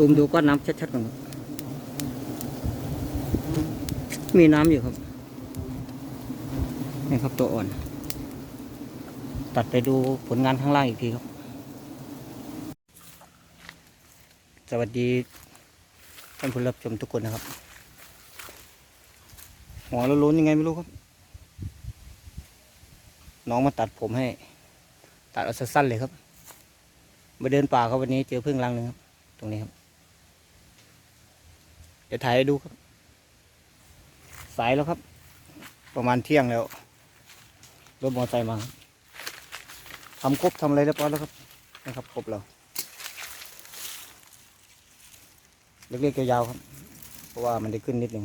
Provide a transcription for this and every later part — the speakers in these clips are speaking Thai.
ซูมดูก้อนน้ำชัดๆก่อนครับมีน้ำอยู่ครับนี่ครับตัวอ่อน ตัดไปดูผลงานข้างล่างอีกทีครับ สวัสดีท่านผู้รับชมทุกคนนะครับหัวล้นๆยังไงไม่รู้ครับ น้องมาตัดผมให้ ตัดเอาสั้นๆเลยครับมาเดินป่าครับวันนี้เจอพึ่งรังหนึ่งครับ ตรงนี้ครับ เดี๋ยวถ่ายให้ดูครับ สายแล้วครับ ประมาณเที่ยงแล้ว รถมอเตอร์ไซค์มาทำครบทำอะไรเรียบร้อยแล้วครับนะครับครบแล้วเล็กๆยาวๆครับ เพราะว่ามันได้ขึ้นนิดหนึ่ง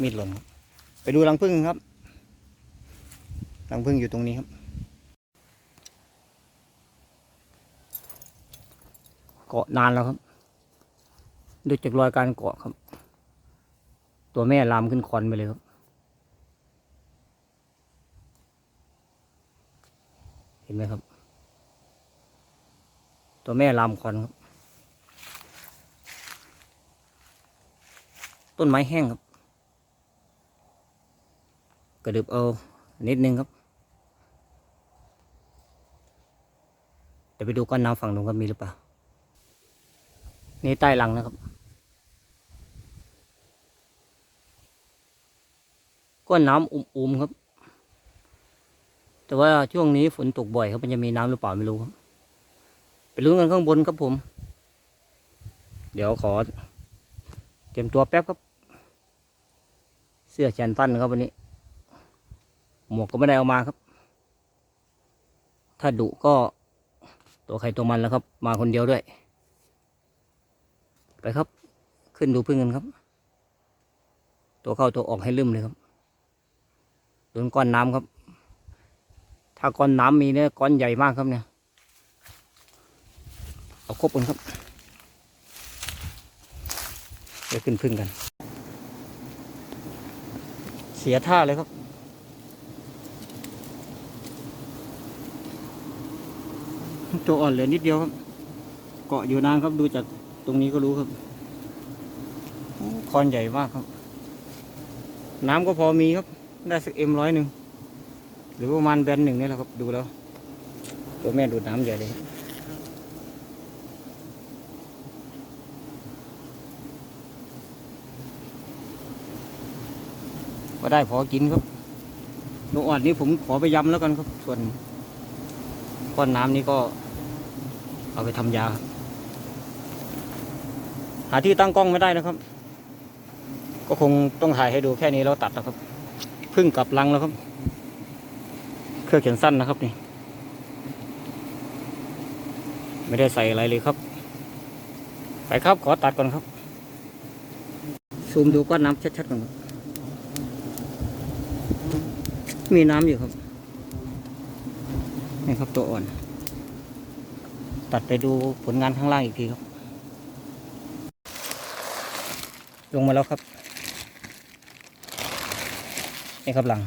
มีดหล่นไปดูรังพึ่งครับรังพึ่งอยู่ตรงนี้ครับ เกาะนานแล้วครับ ดูจากรอยการเกาะครับ ตัวแม่ลามขึ้นคอนไปเลยครับ เห็นไหมครับ ตัวแม่ลามคอนครับ ต้นไม้แห้งครับ กระดึบเอานิดนึงครับเดี๋ยวไปดูก้อนน้ำฝั่งนู้นครับมีหรือเปล่า นี่ใต้หลังนะครับ ก้นน้ำอุ่มๆครับ แต่ว่าช่วงนี้ฝนตกบ่อยครับมันจะมีน้ำหรือเปล่าไม่รู้ครับไปลุ้นกันข้างบนครับผม เดี๋ยวขอเตรียมตัวแป๊บครับ เสื้อแขนสั้นครับวันนี้ หมวกก็ไม่ได้เอามาครับ ถ้าดุก็ตัวใครตัวมันแล้วครับ มาคนเดียวด้วย ไปครับ ขึ้นดูพึ่งกันครับ ตัวเข้าตัวออกให้ลืมเลยครับ โดนก้อนน้ำครับ ถ้าก้อนน้ำมีเนี่ยก้อนใหญ่มากครับเนี่ย เอาครบกันครับไปขึ้นพึ่งกัน เสียท่าเลยครับตัวอ่อนเหลือนิดเดียวครับ เกาะอยู่นานครับดูจากตรงนี้ก็รู้ครับคอนใหญ่มากครับ น้ำก็พอมีครับ ได้สักเอ็มร้อยหนึ่งหรือประมาณแบนหนึ่งนี่แหละครับดูแล้ว ตัวแม่ดูดน้ำใหญ่เลยก็ได้พอกินครับนกอ่อนนี้ผมขอไปยำแล้วกันครับ ส่วนก้อนน้ำนี้ก็ เอาไปทำยา หาที่ตั้งกล้องไม่ได้นะครับ ก็คงต้องถ่ายให้ดูแค่นี้แล้วตัดนะครับ พึ่งกลับลังแล้วครับ เครื่องเขียนสั้นนะครับนี่ ไม่ได้ใส่อะไรเลยครับ ไปครับขอตัดก่อนครับ ซูมดูก้อนน้ำชัดๆก่อนครับมีน้ำอยู่ครับ นี่ครับตัวอ่อน ตัดไปดูผลงานข้างล่างอีกทีครับ ลงมาแล้วครับ นี่ครับหลัง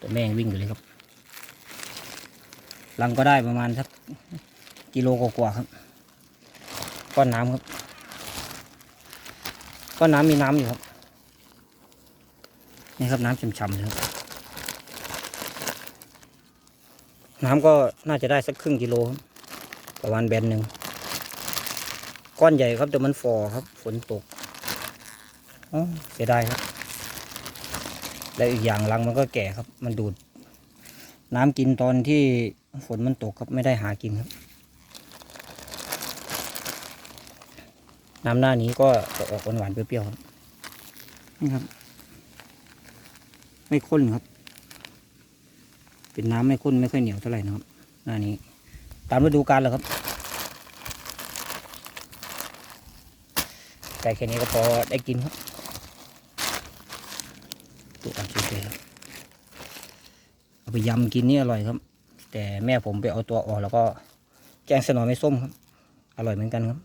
ตัวแม่งวิ่งอยู่เลยครับ หลังก็ได้ประมาณสักกิโลกว่าๆครับ ก้อนน้ำครับ ก้อนน้ำมีน้ำอยู่ครับ นี่ครับน้ำช่ำๆเลยครับ น้ำก็น่าจะได้สักครึ่งกิโลครับประมาณแบนหนึ่ง ก้อนใหญ่ครับแต่มันฟอครับ ฝนตก เสียดายครับ และอีกอย่างรังมันก็แก่ครับ มันดูด น้ำกินตอนที่ฝนมันตกครับไม่ได้หากินครับ น้ำหน้านี้ก็จะออกหวานๆเปรี้ยวๆครับนี่ครับ ไม่ข้นครับ เป็นน้ำไม่ข้นไม่ค่อยเหนียวเท่าไหร่นะครับ หน้านี้ ตามฤดูกาลแหละครับแต่แค่นี้ก็พอได้กินครับ ตัวอ่อนสวยๆครับ เอาไปยำกินนี่อร่อยครับ แต่แม่ผมไปเอาตัวออกแล้วก็แกงสนอไม่ส้มครับ อร่อยเหมือนกันครับ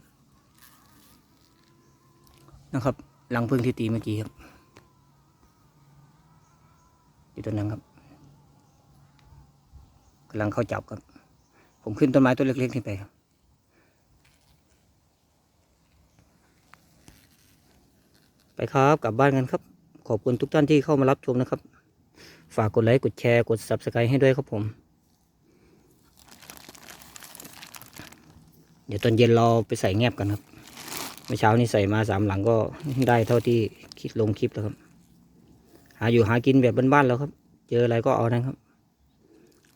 นะครับรังพึ่งที่ตีเมื่อกี้ครับอยู่ตัวนั้นครับกำลังเข้าจับครับ ผมขึ้นต้นไม้ต้นเล็กๆนี่ไปครับไปครับ กลับบ้านกันครับ ขอบคุณทุกท่านที่เข้ามารับชมนะครับ ฝากกดไลค์กดแชร์กด subscribe ให้ด้วยครับผม เดี๋ยวตอนเย็นเราไปใส่แงบกันครับเมื่อเช้านี้ใส่มาสามหลังก็ได้เท่าที่คิดลงคลิปแล้วครับ หาอยู่หากินแบบบ้านๆแล้วครับ เจออะไรก็เอานะครับ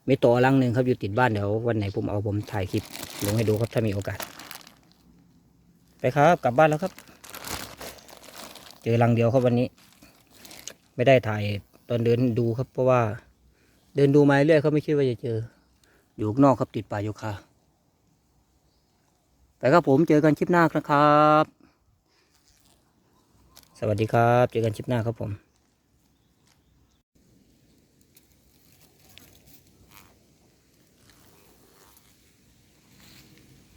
ไม่ต่อลังหนึ่งครับอยู่ติดบ้านเดี๋ยววันไหนผมเอาผมถ่ายคลิปลงให้ดูครับถ้ามีโอกาส ไปครับกลับบ้านแล้วครับ เจอลังเดียวครับวันนี้ ไม่ได้ถ่ายตอนเดินดูครับ เพราะว่า เดินดูมาเรื่อยเขาไม่คิดว่าจะเจอ อยู่นอกครับติดป่าโยคาไปครับผมเจอกันคลิปหน้านะครับ สวัสดีครับ เจอกันคลิปหน้าครับผม